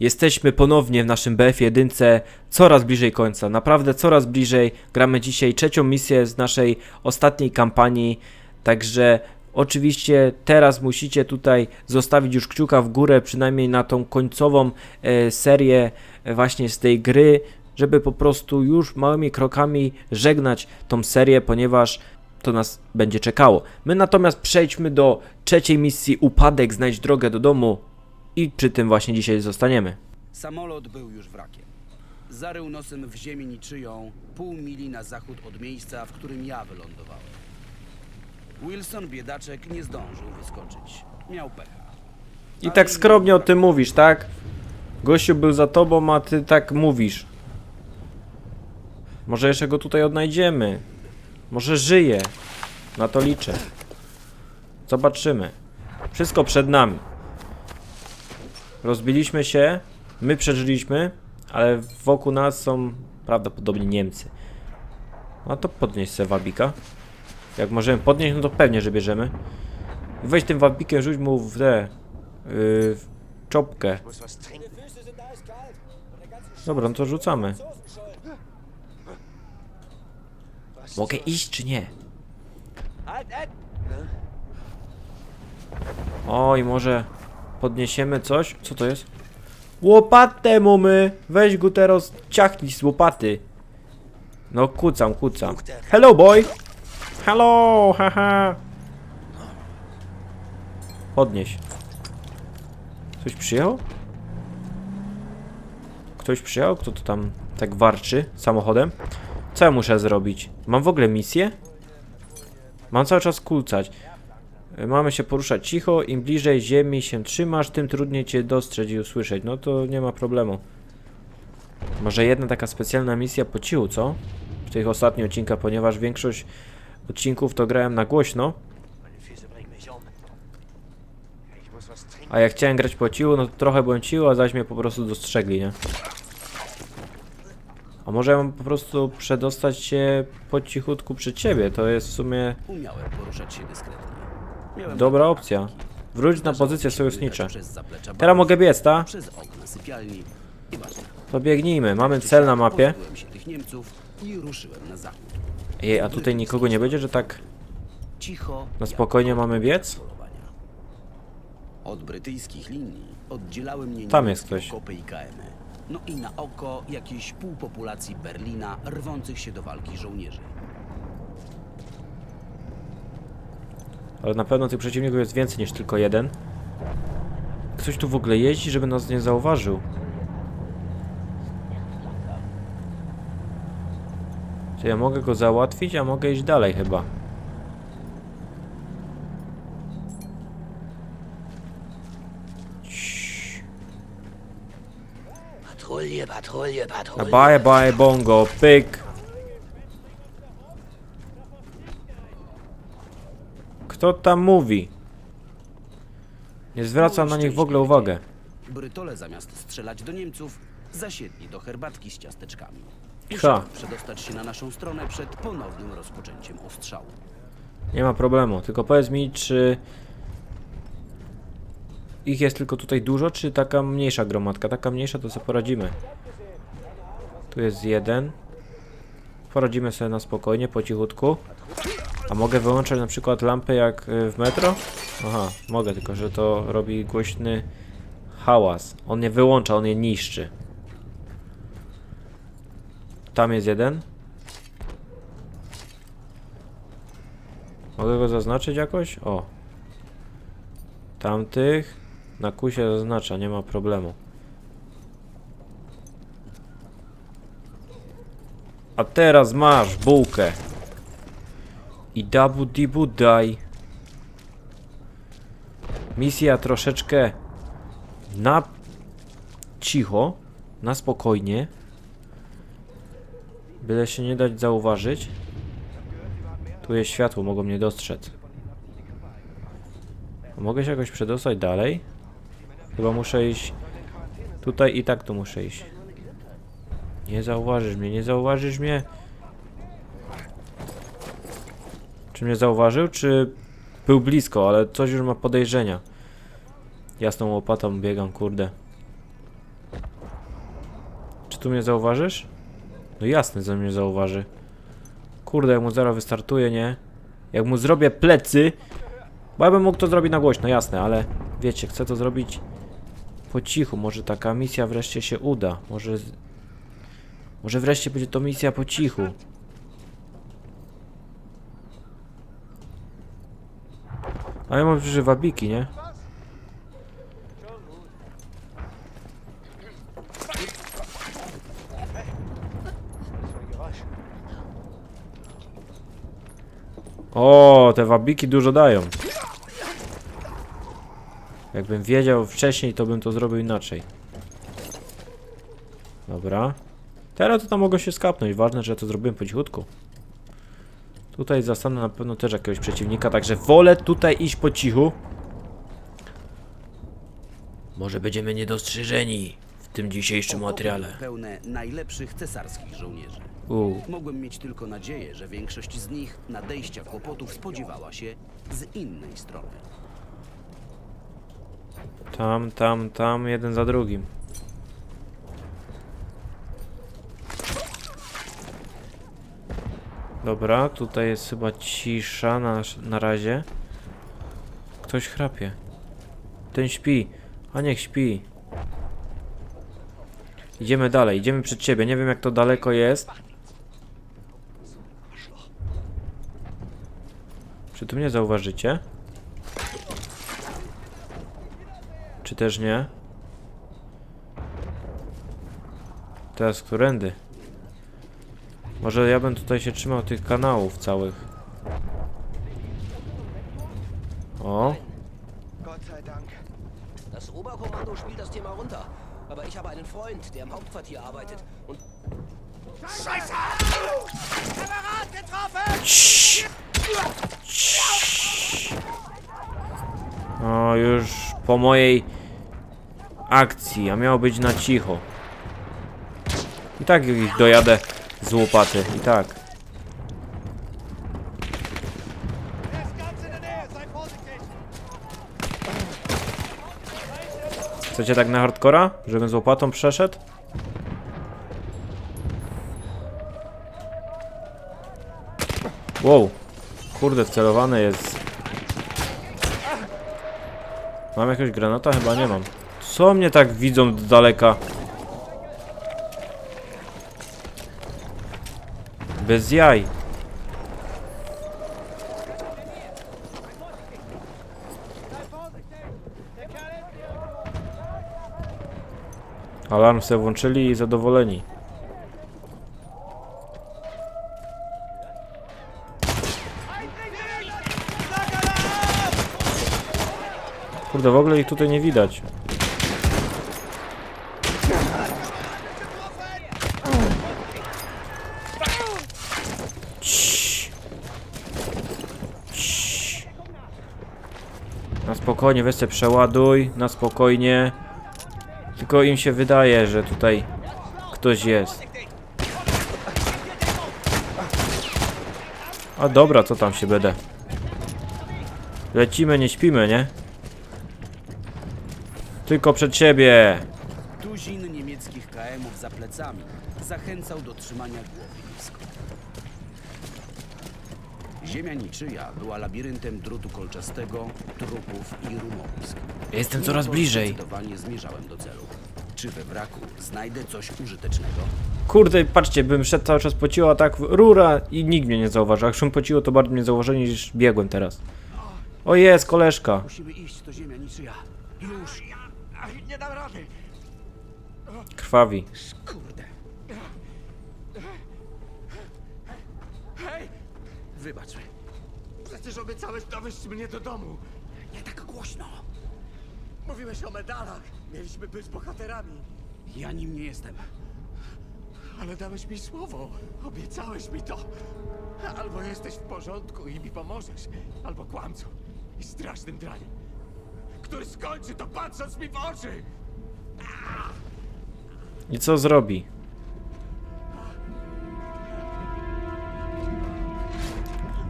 Jesteśmy ponownie w naszym BF1 coraz bliżej końca, naprawdę coraz bliżej. Gramy dzisiaj trzecią misję z naszej ostatniej kampanii, także oczywiście teraz musicie tutaj zostawić już kciuka w górę, przynajmniej na tą końcową e, serię e, właśnie z tej gry, żeby po prostu już małymi krokami żegnać tą serię, ponieważ to nas będzie czekało. My natomiast przejdźmy do trzeciej misji Upadek, znajdź drogę do domu i przy tym właśnie dzisiaj zostaniemy. Samolot był już wrakiem. Zarył nosem w ziemi niczyją, pół mili na zachód od miejsca, w którym ja wylądowałem. Wilson, biedaczek, nie zdążył wyskoczyć. Miał pecha. I tak skromnie o tym mówisz, tak? Gościu był za tobą, a ty tak mówisz. Może jeszcze go tutaj odnajdziemy. Może żyje. Na to liczę. Zobaczymy. Wszystko przed nami. Rozbiliśmy się, my przeżyliśmy, ale wokół nas są prawdopodobnie Niemcy. No to podnieś se wabika. Jak możemy podnieść, no to pewnie, że bierzemy. Weź tym wabikiem, rzuć mu w te... Yy, w czopkę. Dobra, no to rzucamy. Mogę iść czy nie? Oj, może podniesiemy coś? Co to jest? Łopatę mamy! Weź go teraz ciachnij z łopaty. No kucam, kucam. Hello boy! Hello, haha! Podnieś. Ktoś przyjechał? Ktoś przyjechał? Kto to tam tak warczy samochodem? Co ja muszę zrobić? Mam w ogóle misję? Mam cały czas kulcać. Mamy się poruszać cicho, im bliżej ziemi się trzymasz, tym trudniej cię dostrzec i usłyszeć. No to nie ma problemu. Może jedna taka specjalna misja po cichu, co? W tych ostatnich odcinkach, ponieważ większość odcinków to grałem na głośno, a jak chciałem grać po cichu, no to trochę byłem cicho, a zaś mnie po prostu dostrzegli, nie? A może ja mam po prostu przedostać się po cichutku przed ciebie, to jest w sumie Umiałem poruszać się dyskretnie. Miałem dobra opcja. Wróć na pozycje sojusznicze. zaplecza Teraz mogę biec, ta? Przez okna sypialni. Nieważne. To biegnijmy, mamy cel na mapie. Pozbyłem się tych Niemców i ruszyłem na zachód. Ej, a tutaj nikogo nie będzie, że tak Cicho. na jak spokojnie mamy biec? polowania. Od brytyjskich linii oddzielały mnie Tam jest niemieckie ktoś. okopy i KM-y. No i na oko jakieś pół populacji Berlina rwących się do walki żołnierzy. Ale na pewno tych przeciwników jest więcej niż tylko jeden. Ktoś tu w ogóle jeździ, żeby nas nie zauważył. Czy ja mogę go załatwić, a mogę iść dalej chyba. Patrouille, Na Patrouille. bye bye bongo, pyk. Kto tam mówi? Nie zwracam na nich w ogóle uwagę. Brytole zamiast strzelać do Niemców, zasiedli do herbatki z ciasteczkami. Ha. Przedostać się na naszą stronę przed ponownym rozpoczęciem ostrzału. Nie ma problemu, tylko powiedz mi, czy ich jest tylko tutaj dużo, czy taka mniejsza gromadka? Taka mniejsza to sobie poradzimy. Tu jest jeden. Poradzimy sobie na spokojnie, po cichutku. A mogę wyłączać na przykład lampę jak y, w metro? Aha, mogę, tylko że to robi głośny hałas. On nie wyłącza, on je niszczy. Tam jest jeden. Mogę go zaznaczyć jakoś? O. Tamtych na kusie zaznacza, nie ma problemu. A teraz masz bułkę. I dabu dibu daj. Misja troszeczkę na cicho, na spokojnie. Byle się nie dać zauważyć. Tu jest światło, mogą mnie dostrzec. Mogę się jakoś przedostać dalej? Chyba muszę iść tutaj i tak tu muszę iść. Nie zauważysz mnie, nie zauważysz mnie. Czy mnie zauważył, czy był blisko, ale coś już ma podejrzenia. Jasną łopatą biegam, kurde. Czy tu mnie zauważysz? No jasne, że mnie zauważy. Kurde, jak mu zaraz wystartuje, nie? Jak mu zrobię plecy, bo ja bym mógł to zrobić na głośno, jasne, ale wiecie, chcę to zrobić po cichu. Może taka misja wreszcie się uda. Może, może wreszcie będzie to misja po cichu. A ja mam przecież wabiki, nie? O, te wabiki dużo dają. Jakbym wiedział wcześniej, to bym to zrobił inaczej. Dobra. Teraz to tam mogę się skapnąć. Ważne, że to zrobiłem po cichutku. Tutaj zastanę na pewno też jakiegoś przeciwnika, także wolę tutaj iść po cichu. Może będziemy niedostrzeżeni w tym dzisiejszym materiale. pełne najlepszych cesarskich żołnierzy. U, Mogłem mieć tylko nadzieję, że większość z nich nadejścia kłopotów spodziewała się z innej strony. tam, tam, tam, jeden za drugim. Dobra, tutaj jest chyba cisza na, na razie. Ktoś chrapie. Ten śpi. A niech śpi. Idziemy dalej, idziemy przed ciebie. Nie wiem jak to daleko jest. Czy tu mnie zauważycie? Czy też nie? Teraz którędy? Może ja bym tutaj się trzymał tych kanałów całych. O, Gott sei Dank. Das Oberkommando spielt das Thema runter. Aber ich habe einen Freund, der im Hauptquartier arbeitet. Und o już po mojej akcji, a miało być na cicho. I tak ich dojadę z łopaty, i tak. Chcecie tak na hardcora? Żebym z łopatą przeszedł? Wow. Kurde, wcelowane jest. Mam jakiegoś granata? Chyba nie mam. Co mnie tak widzą z daleka? Bez jaj. Alarm se włączyli i zadowoleni. Kurde, w ogóle ich tutaj nie widać. Na spokojnie, weź przeładuj, na spokojnie. Tylko im się wydaje, że tutaj ktoś jest. A dobra, co tam się będę. Lecimy, nie śpimy, nie? Tylko przed siebie. Tuzin niemieckich KM-ów za plecami zachęcał do trzymania głowy Ziemia niczyja była labiryntem drutu kolczastego, trupów i rumowisk. Jestem Mimo coraz to bliżej. Zdecydowanie zmierzałem do celu. Czy we wraku znajdę coś użytecznego? Kurde, patrzcie, bym szedł cały czas po cichu, a tak w rura i nikt mnie nie zauważył. Jak szum po cichu, to bardziej mnie zauważyli niż biegłem teraz. O jest, koleżka. Musimy iść, to ziemia niczyja. Już! Ach, nie dam rady. Krwawi. Kurde. Wybacz. przecież obiecałeś dowieść mnie do domu. Nie tak głośno. Mówiłeś o medalach. Mieliśmy być bohaterami. Ja nim nie jestem. Ale dałeś mi słowo. Obiecałeś mi to. Albo jesteś w porządku i mi pomożesz, albo kłamcą i strasznym draniem, który skończy to patrząc mi w oczy. I co zrobi?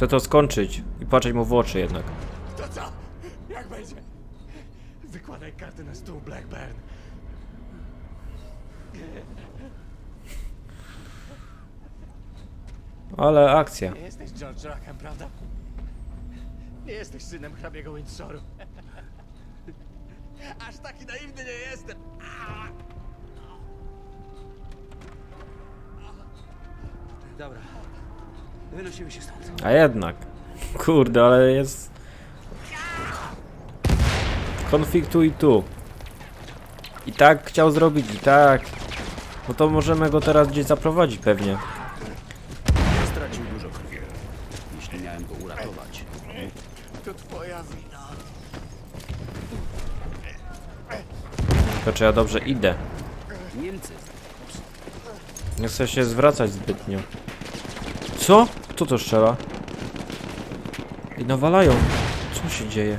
Chcę to skończyć i patrzeć mu w oczy jednak. To co? Jak będzie? Wykładaj karty na stół, Blackburn. Ale akcja. Nie jesteś George Rackham, prawda? Nie jesteś synem hrabiego Windsoru. Aż taki naiwny nie jestem. Dobra, Wynosimy się stąd. A jednak. Kurde, ale jest... Konflikt tu i tu. I tak chciał zrobić, i tak. No to możemy go teraz gdzieś zaprowadzić pewnie. Stracił dużo krwi. Jeśli miałem go uratować. To twoja wina. To czy ja dobrze idę? Niemcy Nie chcę się zwracać zbytnio. Co? Kto to strzela? I nawalają. Co się dzieje?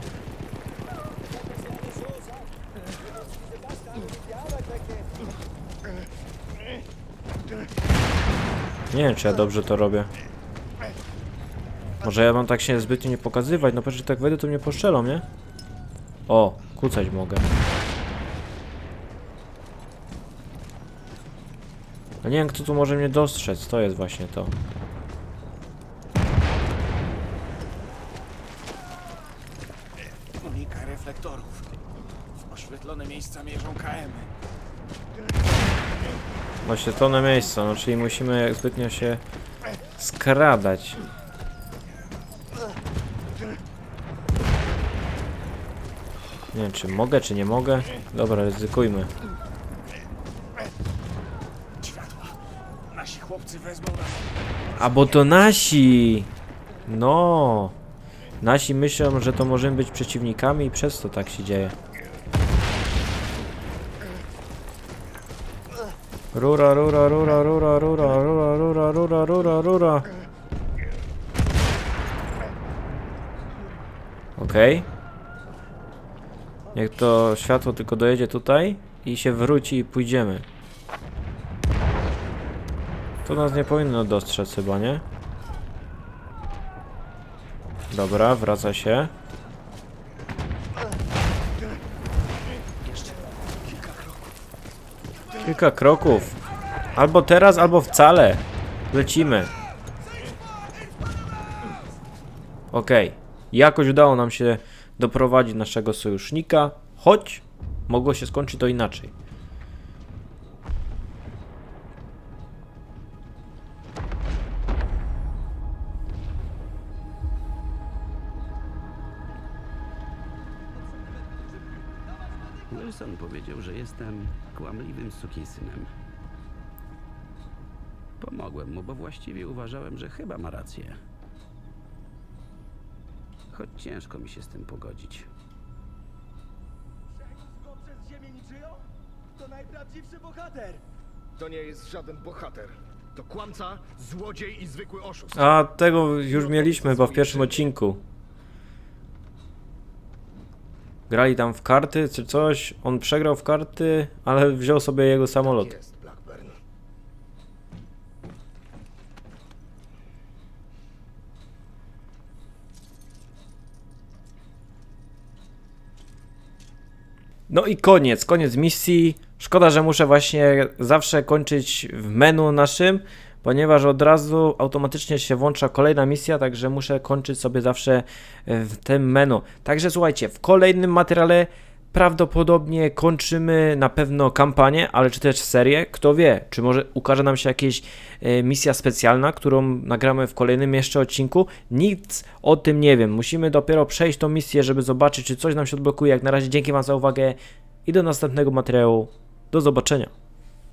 Nie wiem, czy ja dobrze to robię. Może ja mam tak się zbytnio nie pokazywać, no przecież tak wejdę, to mnie poszczelą, nie? O, kucać mogę. Nie wiem, kto tu może mnie dostrzec, to jest właśnie to. W oświetlone miejsca mierzą KM. Oświetlone miejsca, no czyli musimy zbytnio się skradać. Nie wiem, czy mogę, czy nie mogę. Dobra, ryzykujmy. Światła. Nasi chłopcy wezmą nas. A bo to nasi! No! Nasi myślą, że to możemy być przeciwnikami i przez to tak się dzieje. Rura, rura, rura, rura, rura, rura, rura, rura, rura, rura. Okej. Niech to światło tylko dojedzie tutaj i się wróci i pójdziemy. To nas nie powinno dostrzec chyba, nie? Dobra, wraca się. Kilka kroków. Albo teraz, albo wcale. Lecimy. Okej. Jakoś udało nam się doprowadzić naszego sojusznika, choć mogło się skończyć to inaczej. Wilson powiedział, że jestem kłamliwym sukinsynem. Pomogłem mu, bo właściwie uważałem, że chyba ma rację. Choć ciężko mi się z tym pogodzić. przez ziemię niczyją? To najprawdziwszy bohater! To nie jest żaden bohater. To kłamca, złodziej i zwykły oszust. A tego już mieliśmy chyba w pierwszym odcinku. Grali tam w karty czy coś. On przegrał w karty, ale wziął sobie jego samolot. Jest Blackburn. No i koniec, koniec misji. Szkoda, że muszę właśnie zawsze kończyć w menu naszym, ponieważ od razu automatycznie się włącza kolejna misja, także muszę kończyć sobie zawsze e, w tym menu. Także słuchajcie, w kolejnym materiale prawdopodobnie kończymy na pewno kampanię, ale czy też serię, kto wie, czy może ukaże nam się jakaś e, misja specjalna, którą nagramy w kolejnym jeszcze odcinku. Nic o tym nie wiem. Musimy dopiero przejść tą misję, żeby zobaczyć, czy coś nam się odblokuje. Jak na razie dzięki Wam za uwagę i do następnego materiału. Do zobaczenia.